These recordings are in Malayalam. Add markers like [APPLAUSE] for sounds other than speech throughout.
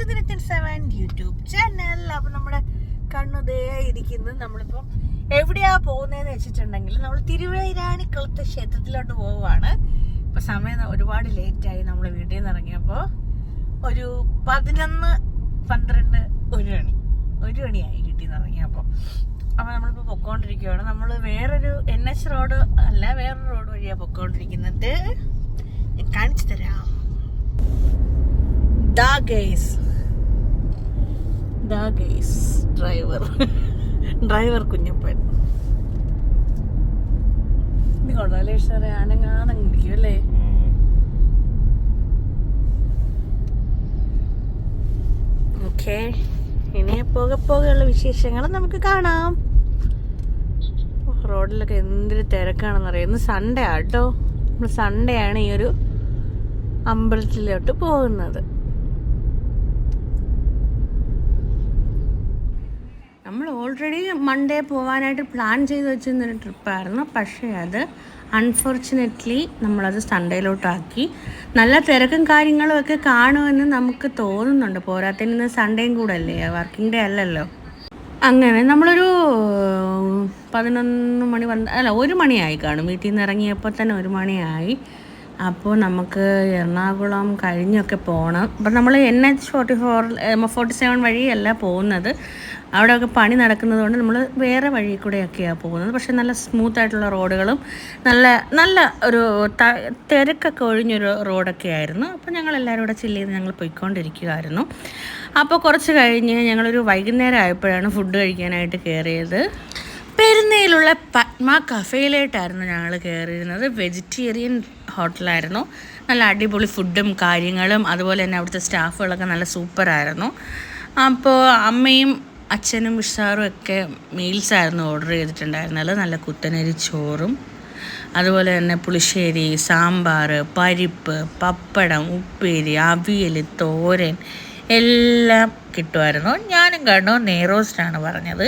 ടു നിരത്തിൻ സെവൻ യൂട്യൂബ് ചാനൽ അപ്പൊ നമ്മുടെ കണ്ണുദേ ഇരിക്കുന്നത് നമ്മളിപ്പോൾ എവിടെയാ പോകുന്നതെന്ന് വെച്ചിട്ടുണ്ടെങ്കിൽ നമ്മൾ തിരുവൈരാണിക്കുളത്തെ ക്ഷേത്രത്തിലോട്ട് പോവുകയാണ്. ഇപ്പൊ സമയം ഒരുപാട് ലേറ്റ് ആയി നമ്മൾ വീട്ടിൽ നിന്ന് ഇറങ്ങിയപ്പോൾ ഒരു പതിനൊന്ന് പന്ത്രണ്ട് ഒരു മണി ഒരു മണിയായി വീട്ടിൽ നിന്ന് ഇറങ്ങിയപ്പോ. അപ്പൊ നമ്മളിപ്പോ പൊക്കോണ്ടിരിക്കുകയാണ് നമ്മൾ വേറൊരു എൻ എച്ച് റോഡ് അല്ല വേറൊരു റോഡ് വഴിയാ പൊക്കോണ്ടിരിക്കുന്നത്. കാണിച്ചു തരാം. ദാ ഗൈസ് ദാ ഗൈസ് ഡ്രൈവർ ഡ്രൈവർ കുഞ്ഞപ്പൻ. ഇത് കൊള്ളാലേ സാറേ ഇരിക്കും അല്ലേ? ഓക്കെ ഇനി പോകെ പോകെയുള്ള വിശേഷങ്ങൾ നമുക്ക് കാണാം. റോഡിലൊക്കെ എന്തൊരു തിരക്കാണെന്നറിയാം? ഇന്ന് സൺഡേ ആട്ടോ നമ്മൾ സൺഡേ ആണ് ഈ ഒരു അമ്പലത്തിലോട്ട് പോകുന്നത്. നമ്മൾ ഓൾറെഡി മൺഡേ പോവാനായിട്ട് പ്ലാൻ ചെയ്ത് വെച്ചിരുന്നൊരു ട്രിപ്പായിരുന്നു പക്ഷേ അത് അൺഫോർച്ചുനേറ്റ്ലി നമ്മളത് സൺഡേയിലോട്ടാക്കി നല്ല തിരക്കും കാര്യങ്ങളും ഒക്കെ കാണുമെന്ന് നമുക്ക് തോന്നുന്നുണ്ട്. പോരാത്തതിന് ഇന്ന് സൺഡേയും കൂടെ അല്ലേ വർക്കിംഗ് ഡേ അല്ലല്ലോ. അങ്ങനെ നമ്മളൊരു പതിനൊന്ന് മണി വന്ന് അല്ല ഒരു മണിയായി കാണും. വീട്ടിൽ നിന്ന് ഇറങ്ങിയപ്പോൾ തന്നെ ഒരു മണിയായി. അപ്പോൾ നമുക്ക് എറണാകുളം കഴിഞ്ഞൊക്കെ പോകണം അപ്പം നമ്മൾ N H forty four forty seven വഴിയല്ല പോകുന്നത്. അവിടെയൊക്കെ പണി നടക്കുന്നത് കൊണ്ട് നമ്മൾ വേറെ വഴി കൂടെയൊക്കെയാണ് പോകുന്നത്. പക്ഷേ നല്ല സ്മൂത്ത് ആയിട്ടുള്ള റോഡുകളും നല്ല നല്ല ഒരു തിരക്കൊക്കെ ഒഴിഞ്ഞൊരു റോഡൊക്കെ ആയിരുന്നു അപ്പോൾ ഞങ്ങൾ എല്ലാവരും കൂടെ ചില്ല് ചെയ്ത് ഞങ്ങൾ പോയിക്കൊണ്ടിരിക്കുകയായിരുന്നു അപ്പോൾ കുറച്ച് കഴിഞ്ഞ് ഞങ്ങളൊരു വൈകുന്നേരം ആയപ്പോഴാണ് ഫുഡ് കഴിക്കാനായിട്ട് കയറിയത്. പെരുന്നയിലുള്ള പത്മ കഫേയിലായിട്ടായിരുന്നു ഞങ്ങൾ കയറിയിരുന്നത് വെജിറ്റേറിയൻ ഹോട്ടലായിരുന്നു. നല്ല അടിപൊളി ഫുഡും കാര്യങ്ങളും അതുപോലെ തന്നെ അവിടുത്തെ സ്റ്റാഫുകളൊക്കെ നല്ല സൂപ്പറായിരുന്നു. അപ്പോൾ അമ്മയും അച്ഛനും ഉഷാറും ഒക്കെ മീൽസ് ആയിരുന്നു ഓർഡർ ചെയ്തിട്ടുണ്ടായിരുന്നത്. നല്ല കുത്തനരി ചോറും അതുപോലെ തന്നെ പുളിശ്ശേരി സാമ്പാർ പരിപ്പ് പപ്പടം ഉപ്പേരി അവിയൽ തോരൻ എല്ലാം കിട്ടുമായിരുന്നു. ഞാനും കണ്ടു നെയ്റോസ്റ്റാണ് പറഞ്ഞത്.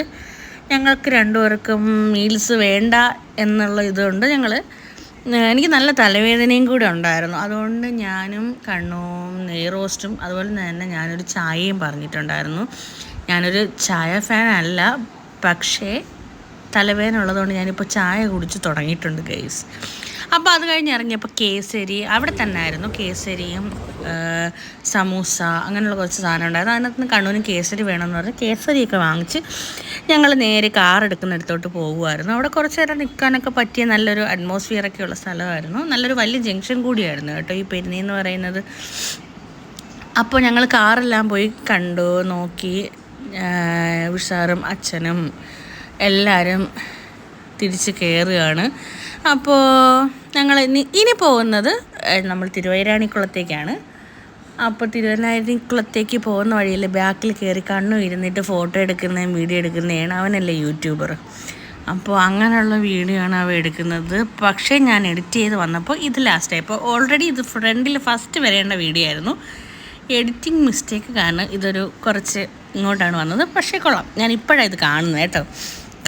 ഞങ്ങൾക്ക് രണ്ടുപേർക്കും മീൽസ് വേണ്ട എന്നുള്ള ഇതുകൊണ്ട് ഞങ്ങൾ എനിക്ക് നല്ല തലവേദനയും കൂടെ ഉണ്ടായിരുന്നു. അതുകൊണ്ട് ഞാനും കണ്ണും നെയ്റോസ്റ്റും അതുപോലെ തന്നെ ഞാനൊരു ചായയും പറഞ്ഞിട്ടുണ്ടായിരുന്നു. ഞാനൊരു ചായ ഫാൻ അല്ല പക്ഷേ തലവേദന ഉള്ളതുകൊണ്ട് ഞാനിപ്പോൾ ചായ കുടിച്ച് തുടങ്ങിയിട്ടുണ്ട് ഗൈസ് അപ്പോൾ അത് കഴിഞ്ഞ് ഇറങ്ങിയപ്പോൾ കേസരി അവിടെ തന്നെ ആയിരുന്നു കേസരിയും സമൂസ അങ്ങനെയുള്ള കുറച്ച് സാധനം ഉണ്ടായിരുന്നു അതിനകത്ത് നിന്ന് കേസരി വേണമെന്ന് പറഞ്ഞ് കേസരിയൊക്കെ വാങ്ങിച്ച് ഞങ്ങൾ നേരെ കാർ എടുക്കുന്നിടത്തോട്ട് പോകുമായിരുന്നു അവിടെ കുറച്ച് നേരം നിൽക്കാനൊക്കെ പറ്റിയ നല്ലൊരു അറ്റ്മോസ്ഫിയറൊക്കെ ഉള്ള സ്ഥലമായിരുന്നു. നല്ലൊരു വലിയ ജംഗ്ഷൻ കൂടിയായിരുന്നു കേട്ടോ ഈ പെരുന്നി എന്ന് പറയുന്നത്. അപ്പോൾ ഞങ്ങൾ കാറെല്ലാം പോയി കണ്ടു നോക്കി ഉഷാറും അച്ഛനും എല്ലാവരും തിരിച്ച് കയറുകയാണ് അപ്പോൾ ഞങ്ങൾ ഇനി പോകുന്നത് നമ്മൾ തിരുവൈരാണിക്കുളത്തേക്കാണ്. അപ്പോൾ തിരുവനാഴിക്കുളത്തേക്ക് പോകുന്ന വഴിയിൽ ബാക്കിൽ കയറി കണ്ണു ഇരുന്നിട്ട് ഫോട്ടോ എടുക്കുന്നതും വീഡിയോ എടുക്കുന്നതാണ് അവനല്ലേ യൂട്യൂബർ അപ്പോൾ അങ്ങനെയുള്ള വീഡിയോ ആണ് അവ എടുക്കുന്നത്. പക്ഷേ ഞാൻ എഡിറ്റ് ചെയ്ത് വന്നപ്പോൾ ഇത് ലാസ്റ്റ് ആയി. അപ്പോൾ ഓൾറെഡി ഇത് ഫ്രണ്ടിൽ ഫസ്റ്റ് വരേണ്ട വീഡിയോ ആയിരുന്നു. എഡിറ്റിംഗ് മിസ്റ്റേക്ക് കാരണം ഇതൊരു കുറച്ച് ഇങ്ങോട്ടാണ് വന്നത്. പക്ഷേ കൊള്ളാം. ഞാൻ ഇപ്പോഴാണ് ഇത് കാണുന്നത് കേട്ടോ.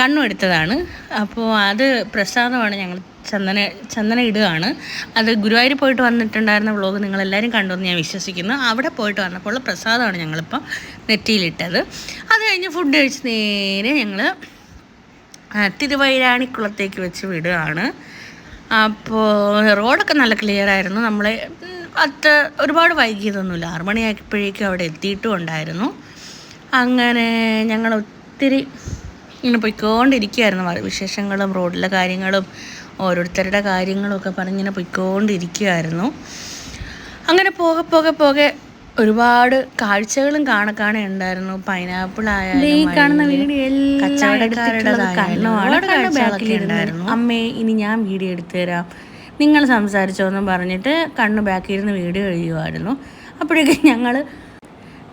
കണ്ണു എടുത്തതാണ് അപ്പോൾ അത് പ്രസാദമാണ് ഞങ്ങൾ ചന്ദന ചന്ദന ഇടുകയാണ് അത് ഗുരുവായൂർ പോയിട്ട് വന്നിട്ടുണ്ടായിരുന്ന വ്ളോഗ് നിങ്ങളെല്ലാവരും കണ്ടുവെന്ന് ഞാൻ വിശ്വസിക്കുന്നു. അവിടെ പോയിട്ട് വന്നപ്പോൾ പ്രസാദമാണ് ഞങ്ങളിപ്പോൾ നെറ്റിയിലിട്ടത്. അത് കഴിഞ്ഞ് ഫുഡ് കഴിച്ച് നേരെ ഞങ്ങൾ തിരുവൈരാണിക്കുളത്തേക്ക് വെച്ച് വിടുകയാണ്. അപ്പോൾ റോഡൊക്കെ നല്ല ക്ലിയർ ആയിരുന്നു. നമ്മൾ അത്ര ഒരുപാട് വൈകിയതൊന്നുമില്ല. ആറുമണിയാക്കിയപ്പോഴേക്കും അവിടെ എത്തിയിട്ടും ഉണ്ടായിരുന്നു അങ്ങനെ ഞങ്ങൾ ഒത്തിരി ഇങ്ങനെ പോയിക്കൊണ്ടിരിക്കുകയായിരുന്നു വിശേഷങ്ങളും റോഡിലെ കാര്യങ്ങളും ഓരോരുത്തരുടെ കാര്യങ്ങളും ഒക്കെ പറഞ്ഞിങ്ങനെ പോയിക്കൊണ്ടിരിക്കുകയായിരുന്നു അങ്ങനെ പോകെ പോകെ പോകെ ഒരുപാട് കാഴ്ചകളും കാണെ കാണെ ഉണ്ടായിരുന്നു. പൈനാപ്പിൾ ആയാലും കാണുന്ന വീഡിയോ ഉണ്ടായിരുന്നു. അമ്മേ ഇനി ഞാൻ വീഡിയോ എടുത്തു തരാം. നിങ്ങൾ സംസാരിച്ചോന്ന് പറഞ്ഞിട്ട് കണ്ണ് ബാക്കിൽ ഇരുന്ന് വീഡിയോ എഴുതുമായിരുന്നു അപ്പോഴേക്കും ഞങ്ങൾ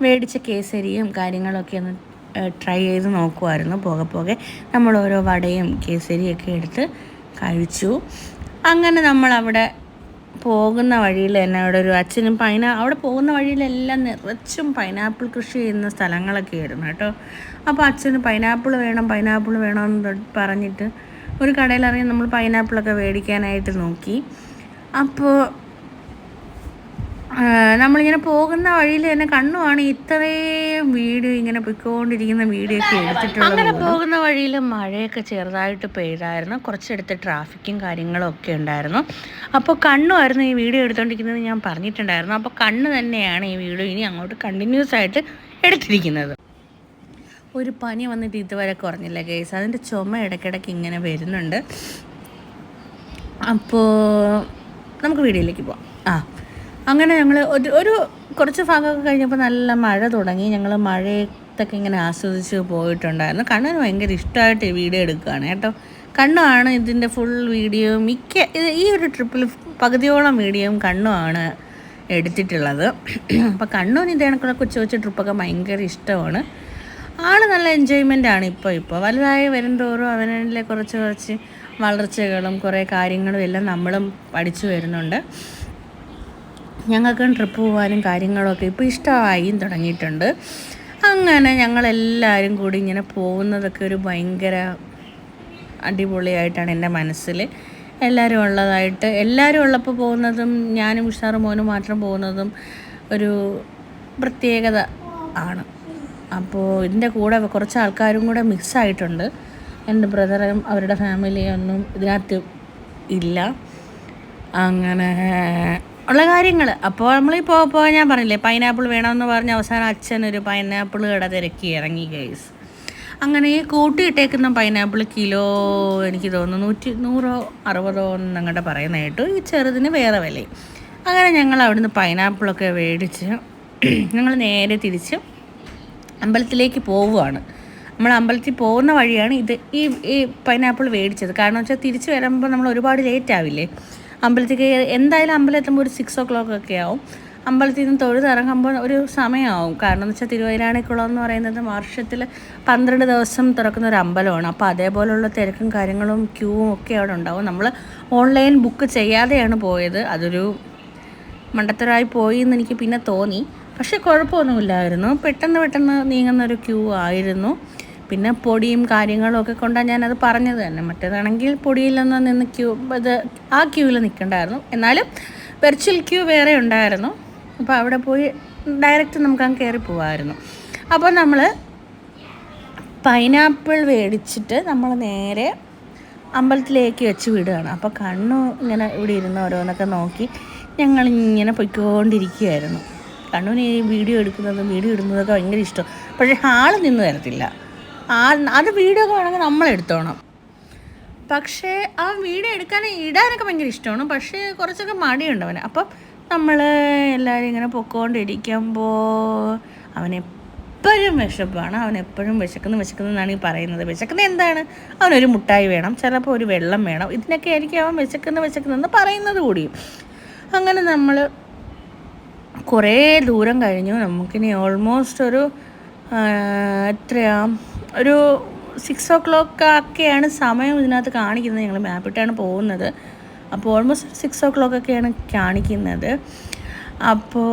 മേടിച്ച കേസരിയും കാര്യങ്ങളൊക്കെ ഒന്ന് ട്രൈ ചെയ്ത് നോക്കുമായിരുന്നു പോകെ പോകെ നമ്മൾ ഓരോ വടയും കേസരിയൊക്കെ എടുത്ത് കഴിച്ചു. അങ്ങനെ നമ്മൾ അവിടെ പോകുന്ന വഴിയിൽ തന്നെ അവിടെ ഒരു അച്ഛനും പൈന അവിടെ പോകുന്ന വഴിയിലെല്ലാം നിറച്ചും പൈനാപ്പിൾ കൃഷി ചെയ്യുന്ന സ്ഥലങ്ങളൊക്കെ ആയിരുന്നു കേട്ടോ. അപ്പോൾ അച്ഛന് പൈനാപ്പിൾ വേണം പൈനാപ്പിൾ വേണമെന്ന് പറഞ്ഞിട്ട് ഒരു കടയിൽ കടയിലിറങ്ങി നമ്മൾ പൈനാപ്പിളൊക്കെ മേടിക്കാനായിട്ട് നോക്കി. അപ്പോൾ നമ്മളിങ്ങനെ പോകുന്ന വഴിയിൽ തന്നെ കണ്ണുമാണ് ഇത്രയും വീഡിയോ ഇങ്ങനെ പൊയ്ക്കൊണ്ടിരിക്കുന്ന വീഡിയോ ഒക്കെ എടുത്തിട്ടുള്ളത് അങ്ങനെ പോകുന്ന വഴിയിൽ മഴയൊക്കെ ചെറുതായിട്ട് പെയ്തായിരുന്നു. കുറച്ചെടുത്ത് ട്രാഫിക്കും കാര്യങ്ങളും ഒക്കെ ഉണ്ടായിരുന്നു. അപ്പോൾ കണ്ണുമായിരുന്നു ഈ വീഡിയോ എടുത്തുകൊണ്ടിരിക്കുന്നത് ഞാൻ പറഞ്ഞിട്ടുണ്ടായിരുന്നു. അപ്പോൾ കണ്ണ് തന്നെയാണ് ഈ വീഡിയോ ഇനി അങ്ങോട്ട് കണ്ടിന്യൂസ് ആയിട്ട് എടുത്തിരിക്കുന്നത്. ഒരു പനി വന്നിട്ട് ഇതുവരെ കുറഞ്ഞില്ല കേസ് അതിന്റെ ചുമ ഇടയ്ക്കിടയ്ക്ക് ഇങ്ങനെ വരുന്നുണ്ട്. അപ്പോൾ നമുക്ക് വീഡിയോയിലേക്ക് പോവാം. ആ അങ്ങനെ ഞങ്ങൾ ഒരു ഒരു കുറച്ച് ഭാഗമൊക്കെ കഴിഞ്ഞപ്പോൾ നല്ല മഴ തുടങ്ങി. ഞങ്ങൾ മഴയത്തൊക്കെ ഇങ്ങനെ ആസ്വദിച്ച് പോയിട്ടുണ്ടായിരുന്നു. കണ്ണിന് ഭയങ്കര ഇഷ്ടമായിട്ട് വീഡിയോ എടുക്കുകയാണ് കേട്ടോ. കണ്ണുമാണ് ഇതിന്റെ ഫുൾ വീഡിയോ മിക്ക ഈ ഒരു ട്രിപ്പിൽ പകുതിയോളം വീഡിയോയും കണ്ണുമാണ് എടുത്തിട്ടുള്ളത്. അപ്പോൾ കണ്ണൂന് ഇതേ കണക്കുള്ള കൊച്ചു കൊച്ചു ട്രിപ്പൊക്കെ ഭയങ്കര ഇഷ്ടമാണ്. ആൾ നല്ല എൻജോയ്മെന്റ് ആണ് ഇപ്പോൾ ഇപ്പോൾ വലുതായി വരുന്തോറും അവനിലെ കുറച്ച് കുറച്ച് വളർച്ചകളും കുറേ കാര്യങ്ങളും എല്ലാം നമ്മളും പഠിച്ചു വരുന്നുണ്ട്. ഞങ്ങൾക്കും ട്രിപ്പ് പോകാനും കാര്യങ്ങളൊക്കെ ഇപ്പോൾ ഇഷ്ടമായും തുടങ്ങിയിട്ടുണ്ട്. അങ്ങനെ ഞങ്ങളെല്ലാവരും കൂടി ഇങ്ങനെ പോകുന്നതൊക്കെ ഒരു ഭയങ്കര അടിപൊളിയായിട്ടാണ് എന്റെ മനസ്സിൽ എല്ലാവരും ഉള്ളതായിട്ട് എല്ലാവരും ഉള്ളപ്പോൾ പോകുന്നതും ഞാനും ഉഷാറും മോനും മാത്രം പോകുന്നതും ഒരു പ്രത്യേകത ആണ്. അപ്പോൾ ഇതിന്റെ കൂടെ കുറച്ച് ആൾക്കാരും കൂടെ മിക്സായിട്ടുണ്ട് എന്റെ ബ്രദറും അവരുടെ ഫാമിലിയൊന്നും ഇതിനകത്ത് ഇല്ല. അങ്ങനെ ഉള്ള കാര്യങ്ങൾ. അപ്പോൾ നമ്മളിപ്പോൾ ഇപ്പോൾ ഞാൻ പറഞ്ഞില്ലേ പൈനാപ്പിൾ വേണമെന്ന് പറഞ്ഞ അവസാനം അച്ഛൻ ഒരു പൈനാപ്പിൾ കട തിരക്കി ഇറങ്ങി ഗൈസ് അങ്ങനെ കൂട്ടിയിട്ടേക്കുന്ന പൈനാപ്പിൾ കിലോ എനിക്ക് തോന്നുന്നു നൂറ്റി നൂറോ അറുപതോ എന്നങ്ങോട്ട് പറയുന്ന കേട്ടു. ഈ ചെറുതിന് വേറെ വിലയും. അങ്ങനെ ഞങ്ങൾ അവിടുന്ന് പൈനാപ്പിളൊക്കെ മേടിച്ച് [CLEARS THROAT] ഞങ്ങൾ നേരെ തിരിച്ച് അമ്പലത്തിലേക്ക് പോവുകയാണ്. നമ്മൾ അമ്പലത്തിൽ പോകുന്ന വഴിയാണ് ഇത് ഈ ഈ പൈനാപ്പിൾ മേടിച്ചത്. കാരണം വെച്ചാൽ തിരിച്ച് വരുമ്പോൾ നമ്മൾ ഒരുപാട് ലേറ്റ് ആവില്ലേ? അമ്പലത്തിലേക്ക് എന്തായാലും അമ്പലം എത്തുമ്പോൾ ഒരു സിക്സ് ഒ ക്ലോക്ക് ഒക്കെ ആവും. അമ്പലത്തിൽ നിന്ന് തൊഴുതിറങ്ങുമ്പോൾ ഒരു സമയമാവും. കാരണം എന്ന് വെച്ചാൽ തിരുവൈരാണിക്കുളം എന്ന് പറയുന്നത് വർഷത്തിൽ പന്ത്രണ്ട് ദിവസം തുറക്കുന്ന ഒരു അമ്പലമാണ്. അപ്പോൾ അതേപോലുള്ള തിരക്കും കാര്യങ്ങളും ക്യൂവും ഒക്കെ അവിടെ ഉണ്ടാവും. നമ്മൾ ഓൺലൈൻ ബുക്ക് ചെയ്യാതെയാണ് പോയത്. അതൊരു മണ്ടത്തരമായി പോയി എന്ന് എനിക്ക് പിന്നെ തോന്നി. പക്ഷേ കുഴപ്പമൊന്നുമില്ലായിരുന്നു. പെട്ടെന്ന് പെട്ടെന്ന് നീങ്ങുന്ന ഒരു ക്യൂ ആയിരുന്നു. പിന്നെ പൊടിയും കാര്യങ്ങളും ഒക്കെ കൊണ്ടാണ് ഞാനത് പറഞ്ഞത് തന്നെ. മറ്റേതാണെങ്കിൽ പൊടിയിലൊന്നും നിന്ന് ക്യൂ ഇത് ആ ക്യൂവിൽ നിൽക്കണ്ടായിരുന്നു. എന്നാലും വെർച്വൽ ക്യൂ വേറെ ഉണ്ടായിരുന്നു. അപ്പോൾ അവിടെ പോയി ഡയറക്റ്റ് നമുക്ക് അങ്ങ് കയറി പോവായിരുന്നു. അപ്പോൾ നമ്മൾ പൈനാപ്പിൾ മേടിച്ചിട്ട് നമ്മൾ നേരെ അമ്പലത്തിലേക്ക് വെച്ച് വിടുകയാണ്. അപ്പോൾ കണ്ണു ഇങ്ങനെ ഇവിടെ ഇരുന്ന് ഓരോന്നൊക്കെ നോക്കി ഞങ്ങളിങ്ങനെ പൊയ്ക്കൊണ്ടിരിക്കുകയായിരുന്നു. കണ്ണുവിന് ഈ വീഡിയോ എടുക്കുന്നതും വീഡിയോ ഇടുന്നതൊക്കെ ഭയങ്കര ഇഷ്ടം. പക്ഷേ ഹാൾ നിന്ന് തരത്തില്ല ആ അത് വീഡിയോ ഒക്കെ വേണമെങ്കിൽ നമ്മൾ എടുത്തോണം. പക്ഷേ ആ വീഡിയോ എടുക്കാൻ ഇടാനൊക്കെ ഭയങ്കര ഇഷ്ടമാണ്. പക്ഷേ കുറച്ചൊക്കെ മടിയുണ്ട് അവന്. അപ്പം നമ്മൾ എല്ലാവരും ഇങ്ങനെ പൊക്കോണ്ടിരിക്കുമ്പോൾ അവനെപ്പോഴും വിശപ്പാണ്. അവൻ എപ്പോഴും വിശക്കുന്നു വിശക്കുന്നു എന്നാണ് ഈ പറയുന്നത്. വിശക്കുന്നത് എന്താണ്? അവനൊരു മുട്ടായി വേണം. ചിലപ്പോൾ ഒരു വെള്ളം വേണം. ഇതിനൊക്കെ ആയിരിക്കും അവൻ വിശക്കുന്ന വിശക്കുന്നതെന്ന് പറയുന്നത് കൂടിയും അങ്ങനെ നമ്മൾ കുറേ ദൂരം കഴിഞ്ഞു. നമുക്കിനി ഓൾമോസ്റ്റ് ഒരു ആ, എത്രയാ? ഒരു സിക്സ് ഓ ക്ലോക്ക് ഒക്കെയാണ് സമയം ഇതിനകത്ത് കാണിക്കുന്നത്. ഞങ്ങൾ മാപ്പിട്ടാണ് പോകുന്നത്. അപ്പോൾ ഓൾമോസ്റ്റ് സിക്സ് ഓ ക്ലോക്ക് ഒക്കെയാണ് കാണിക്കുന്നത്. അപ്പോൾ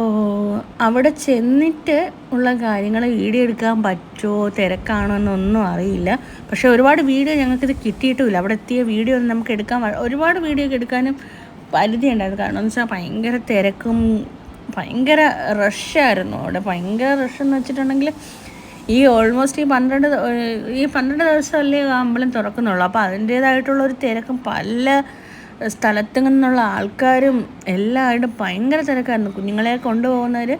അവിടെ ചെന്നിട്ട് ഉള്ള കാര്യങ്ങൾ വീഡിയോ എടുക്കാൻ പറ്റുമോ തിരക്കാണോ എന്നൊന്നും അറിയില്ല. പക്ഷേ ഒരുപാട് വീഡിയോ ഞങ്ങൾക്കിത് കിട്ടിയിട്ടുമില്ല. അവിടെ എത്തിയ വീഡിയോ ഒന്നും നമുക്ക് എടുക്കാൻ ഒരുപാട് വീഡിയോ ഒക്കെ എടുക്കാനും പരിധി ഉണ്ടായിരുന്നു. കാരണം എന്ന് വെച്ചാൽ ഭയങ്കര തിരക്കും ഭയങ്കര റഷായിരുന്നു അവിടെ. ഭയങ്കര റഷ് എന്ന് വെച്ചിട്ടുണ്ടെങ്കിൽ ഈ ഓൾമോസ്റ്റ് ഈ പന്ത്രണ്ട് ഈ പന്ത്രണ്ട് ദിവസമല്ലേ അമ്പലം തുറക്കുന്നുള്ളൂ. അപ്പോൾ അതിന്റേതായിട്ടുള്ള ഒരു തിരക്കും പല സ്ഥലത്തു നിന്നുള്ള ആൾക്കാരും എല്ലാവരും ഭയങ്കര തിരക്കായിരുന്നു. കുഞ്ഞുങ്ങളെ കൊണ്ടുപോകുന്നവർ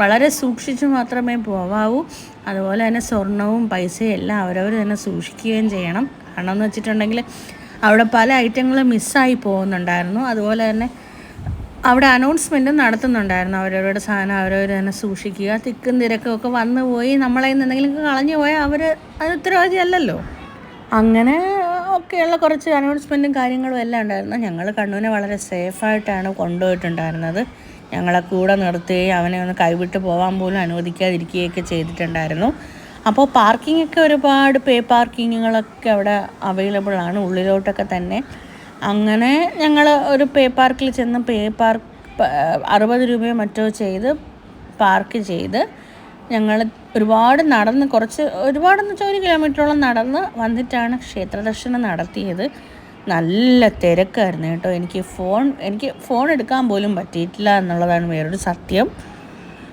വളരെ സൂക്ഷിച്ച് മാത്രമേ പോവാവൂ. അതുപോലെ തന്നെ സ്വർണവും പൈസയും എല്ലാം അവരവർ തന്നെ സൂക്ഷിക്കുകയും ചെയ്യണം. കാരണം എന്ന് വെച്ചിട്ടുണ്ടെങ്കിൽ അവിടെ പല ഐറ്റങ്ങളും മിസ്സായി പോകുന്നുണ്ടായിരുന്നു. അതുപോലെ തന്നെ അവിടെ അനൗൺസ്മെന്റും നടത്തുന്നുണ്ടായിരുന്നു. അവരവരുടെ സാധനം അവരവർ തന്നെ സൂക്ഷിക്കുക. തിക്കും തിരക്കും ഒക്കെ വന്നു പോയി നമ്മളെ എന്തെങ്കിലും കളഞ്ഞു പോയാൽ അവർ അത് ഉത്തരവാദി അല്ലല്ലോ അങ്ങനെ ഒക്കെയുള്ള കുറച്ച് അനൗൺസ്മെന്റും കാര്യങ്ങളും എല്ലാം ഉണ്ടായിരുന്നു. ഞങ്ങൾ കണ്ണൂനെ വളരെ സേഫായിട്ടാണ് കൊണ്ടുപോയിട്ടുണ്ടായിരുന്നത്. ഞങ്ങളെ കൂടെ നിർത്തുകയും അവനെ ഒന്ന് കൈവിട്ട് പോകാൻ പോലും അനുവദിക്കാതിരിക്കുകയൊക്കെ ചെയ്തിട്ടുണ്ടായിരുന്നു. അപ്പോൾ പാർക്കിംഗ് ഒക്കെ ഒരുപാട് പേ പാർക്കിങ്ങുകളൊക്കെ അവിടെ അവൈലബിൾ ആണ്. ഉള്ളിലോട്ടൊക്കെ തന്നെ അങ്ങനെ ഞങ്ങൾ ഒരു പേ പാർക്കിൽ ചെന്ന് പേ പാർക്ക് അറുപത് രൂപയോ മറ്റോ ചെയ്ത് പാർക്ക് ചെയ്ത് ഞങ്ങൾ ഒരുപാട് നടന്ന് കുറച്ച് ഒരുപാടെന്ന് വെച്ചാൽ ഒരു കിലോമീറ്ററോളം നടന്ന് വന്നിട്ടാണ് ക്ഷേത്ര ദർശനം നടത്തിയത്. നല്ല തിരക്കായിരുന്നു കേട്ടോ. എനിക്ക് ഫോൺ എനിക്ക് ഫോൺ എടുക്കാൻ പോലും പറ്റിയിട്ടില്ല എന്നുള്ളതാണ് വേറൊരു സത്യം.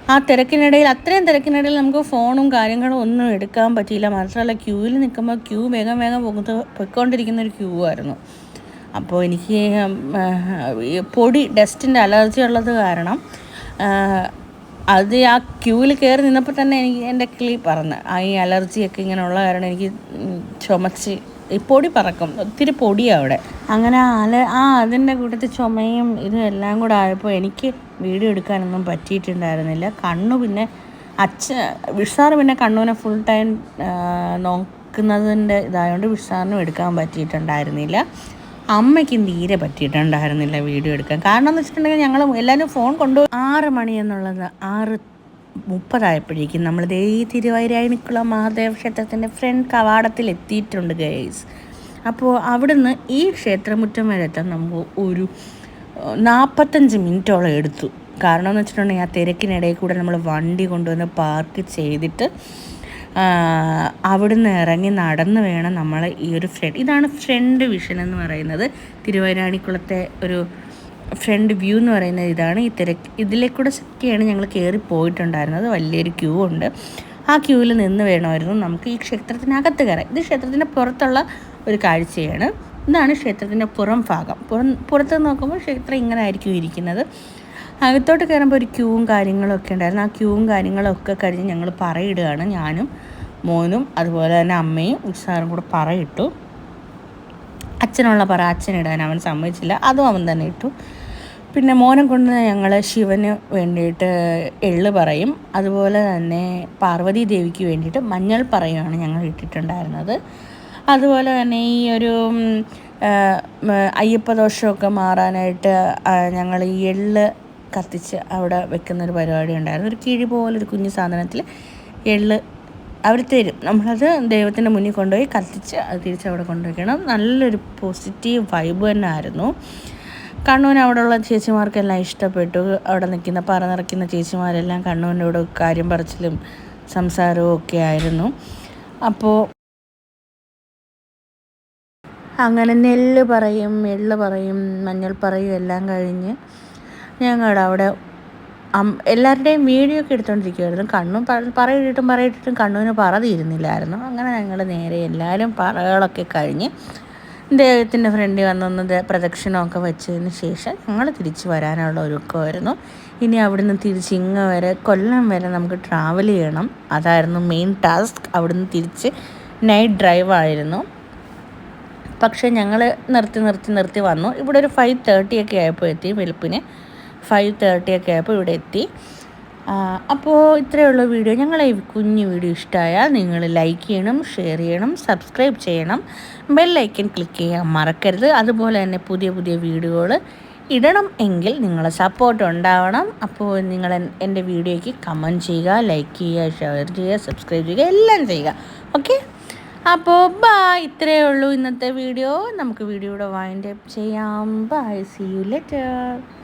ആ തിരക്കിനിടയിൽ അത്രയും തിരക്കിനിടയിൽ നമുക്ക് ഫോണും കാര്യങ്ങളും ഒന്നും എടുക്കാൻ പറ്റിയില്ല. മാത്രമല്ല ക്യൂവിൽ നിൽക്കുമ്പോൾ ക്യൂ വേഗം വേഗം പോകുന്നത് പൊയ്ക്കൊണ്ടിരിക്കുന്ന ഒരു ക്യൂ ആയിരുന്നു. അപ്പോൾ എനിക്ക് പൊടി ഡസ്റ്റിന്റെ അലർജി ഉള്ളത് കാരണം അത് ആ ക്യൂവിൽ കയറി നിന്നപ്പോൾ തന്നെ എനിക്ക് എന്റെ കിളി പറന്ന്. ആ ഈ അലർജിയൊക്കെ ഇങ്ങനെയുള്ള കാരണം എനിക്ക് ചുമച്ച് പൊടി പറക്കും. ഒത്തിരി പൊടിയാണ് അവിടെ. അങ്ങനെ അല ആ അതിന്റെ കൂട്ടത്തിൽ ചുമയും ഇതും എല്ലാം കൂടെ ആയപ്പോൾ എനിക്ക് വീഡിയോ എടുക്കാനൊന്നും പറ്റിയിട്ടുണ്ടായിരുന്നില്ല. കണ്ണു പിന്നെ അച്ഛൻ വിഷാർ പിന്നെ കണ്ണുവിനെ ഫുൾ ടൈം നോക്കുന്നതിന്റെ ഇതായതുകൊണ്ട് വിഷാറിനും എടുക്കാൻ പറ്റിയിട്ടുണ്ടായിരുന്നില്ല. അമ്മയ്ക്കും തീരെ പറ്റിയിട്ടുണ്ടായിരുന്നില്ല വീഡിയോ എടുക്കാൻ. കാരണം എന്ന് വെച്ചിട്ടുണ്ടെങ്കിൽ ഞങ്ങൾ എല്ലാവരും ഫോൺ കൊണ്ടുപോയി ആറ് മണി എന്നുള്ളത് ആറ് മുപ്പതായപ്പോഴേക്കും നമ്മൾ ദേ ഈ നിൽക്കുള്ള മഹാദേവ ക്ഷേത്രത്തിന്റെ ഫ്രണ്ട് കവാടത്തിൽ എത്തിയിട്ടുണ്ട് ഗൈസ് അപ്പോൾ അവിടുന്ന് ഈ ക്ഷേത്രമുറ്റം വരെ എത്താൻ നമുക്ക് ഒരു നാൽപ്പത്തഞ്ച് മിനിറ്റോളം എടുത്തു. കാരണം എന്ന് വെച്ചിട്ടുണ്ടെങ്കിൽ ആ തിരക്കിനിടയിൽ കൂടെ നമ്മൾ വണ്ടി കൊണ്ടുവന്ന് പാർക്ക് ചെയ്തിട്ട് അവിടുന്ന് ഇറങ്ങി നടന്ന് വേണം നമ്മൾ ഈ ഒരു ഫ്രണ്ട് ഇതാണ് ഫ്രണ്ട് വിഷൻ എന്ന് പറയുന്നത്. തിരുവൈരാണിക്കുളത്തെ ഒരു ഫ്രണ്ട് വ്യൂ എന്ന് പറയുന്നത് ഇതാണ്. ഈ തിരക്ക് ഇതിലേക്കൂടെ ഞങ്ങൾ കയറി പോയിട്ടുണ്ടായിരുന്നത്. വലിയൊരു ക്യൂ ഉണ്ട്. ആ ക്യൂവിൽ നിന്ന് വേണമായിരുന്നു നമുക്ക് ഈ ക്ഷേത്രത്തിനകത്ത് കയറാം ഇത് ക്ഷേത്രത്തിന്റെ പുറത്തുള്ള ഒരു കാഴ്ചയാണ്. ഇതാണ് ക്ഷേത്രത്തിന്റെ പുറം ഭാഗം. പുറം പുറത്ത് നോക്കുമ്പോൾ ക്ഷേത്രം ഇങ്ങനെ ആയിരിക്കും ഇരിക്കുന്നത്. അകത്തോട്ട് കയറുമ്പോൾ ഒരു ക്യൂവും കാര്യങ്ങളും ഒക്കെ ഉണ്ടായിരുന്നു. ആ ക്യൂവും കാര്യങ്ങളും ഒക്കെ കഴിഞ്ഞ് ഞങ്ങൾ പറയിടുകയാണ്. ഞാനും മോനും അതുപോലെ തന്നെ അമ്മയും ഉത്സാഹം കൂടെ പറയിട്ടു. അച്ഛനുള്ള പറ അച്ഛനിടാൻ അവൻ സമ്മതിച്ചില്ല. അതും അവൻ തന്നെ ഇട്ടു. പിന്നെ മോനെ കൊണ്ട് ഞങ്ങൾ ശിവന് വേണ്ടിയിട്ട് എള്ള് പറയും. അതുപോലെ തന്നെ പാർവതി ദേവിക്ക് വേണ്ടിയിട്ട് മഞ്ഞൾ പറയുകയാണ് ഞങ്ങൾ ഇട്ടിട്ടുണ്ടായിരുന്നത്. അതുപോലെ തന്നെ ഈ ഒരു ഉം, ആ, ഉം, അയ്യപ്പ ദോഷമൊക്കെ മാറാനായിട്ട് ഞങ്ങൾ ഈ എള്ള് കത്തിച്ച് അവിടെ വെക്കുന്ന ഒരു പരിപാടി ഉണ്ടായിരുന്നു. ഒരു കിഴി ഒരു കുഞ്ഞു സാധനത്തിൽ എള്ള് അവർ തരും. നമ്മളത് ദൈവത്തിന്റെ മുന്നിൽ കൊണ്ടുപോയി കത്തിച്ച് അത് തിരിച്ച് അവിടെ കൊണ്ടുവയ്ക്കണം. നല്ലൊരു പോസിറ്റീവ് വൈബ് തന്നെ ആയിരുന്നു. കണ്ണൂൻ അവിടെയുള്ള ചേച്ചിമാർക്കെല്ലാം ഇഷ്ടപ്പെട്ടു. അവിടെ നിൽക്കുന്ന പറ നിറയ്ക്കുന്ന ചേച്ചിമാരെല്ലാം കണ്ണൂരിനോട് കാര്യം പറച്ചിലും സംസാരവും ഒക്കെ ആയിരുന്നു. അപ്പോൾ അങ്ങനെ നെല്ല് പറയും എള്ള് പറയും മഞ്ഞൾ പറയും എല്ലാം കഴിഞ്ഞ് ഞങ്ങളുടെ അവിടെ എല്ലാവരുടെയും വീഡിയോ ഒക്കെ എടുത്തുകൊണ്ടിരിക്കുമായിരുന്നു കണ്ണും പറയിട്ടിട്ടും പറയിട്ടിട്ടും കണ്ണുവിന് പറ തീരുന്നില്ലായിരുന്നു. അങ്ങനെ ഞങ്ങൾ നേരെ എല്ലാവരും പറകളൊക്കെ കഴിഞ്ഞ് ദൈവത്തിന്റെ ഫ്രണ്ടിൽ വന്നൊന്ന് പ്രദക്ഷിണമൊക്കെ വെച്ചതിന് ശേഷം ഞങ്ങൾ തിരിച്ചു വരാനുള്ള ഒരുക്കമായിരുന്നു. ഇനി അവിടുന്ന് തിരിച്ച് ഇങ്ങ വരെ കൊല്ലം വരെ നമുക്ക് ട്രാവൽ ചെയ്യണം. അതായിരുന്നു മെയിൻ ടാസ്ക് അവിടുന്ന് തിരിച്ച് നൈറ്റ് ഡ്രൈവ് ആയിരുന്നു. പക്ഷേ ഞങ്ങൾ നിർത്തി നിർത്തി നിർത്തി വന്നു. ഇവിടെ ഒരു ഫൈവ് തേർട്ടി ഒക്കെ ആയപ്പോൾ എത്തി വെളുപ്പിന് ഫൈവ് തേർട്ടി ഒക്കെ ആയപ്പോൾ ഇവിടെ എത്തി. അപ്പോൾ ഇത്രയുള്ള വീഡിയോ. ഞങ്ങളെ കുഞ്ഞു വീഡിയോ ഇഷ്ടമായാൽ നിങ്ങൾ ലൈക്ക് ചെയ്യണം ഷെയർ ചെയ്യണം സബ്സ്ക്രൈബ് ചെയ്യണം. ബെല്ലൈക്കൻ ക്ലിക്ക് ചെയ്യാൻ മറക്കരുത്. അതുപോലെ തന്നെ പുതിയ പുതിയ വീഡിയോകൾ ഇടണം എങ്കിൽ നിങ്ങളെ സപ്പോർട്ട് ഉണ്ടാവണം. അപ്പോൾ നിങ്ങൾ എൻ- എന്റെ വീഡിയോയ്ക്ക് കമന്റ് ചെയ്യുക ലൈക്ക് ചെയ്യുക ഷെയർ ചെയ്യുക സബ്സ്ക്രൈബ് ചെയ്യുക എല്ലാം ചെയ്യുക. ഓക്കെ അപ്പോൾ ബൈ ഇത്രയേ ഉള്ളൂ ഇന്നത്തെ വീഡിയോ. നമുക്ക് വീഡിയോയുടെ വൈൻഡ് അപ്പ് ചെയ്യാം. Bye see you later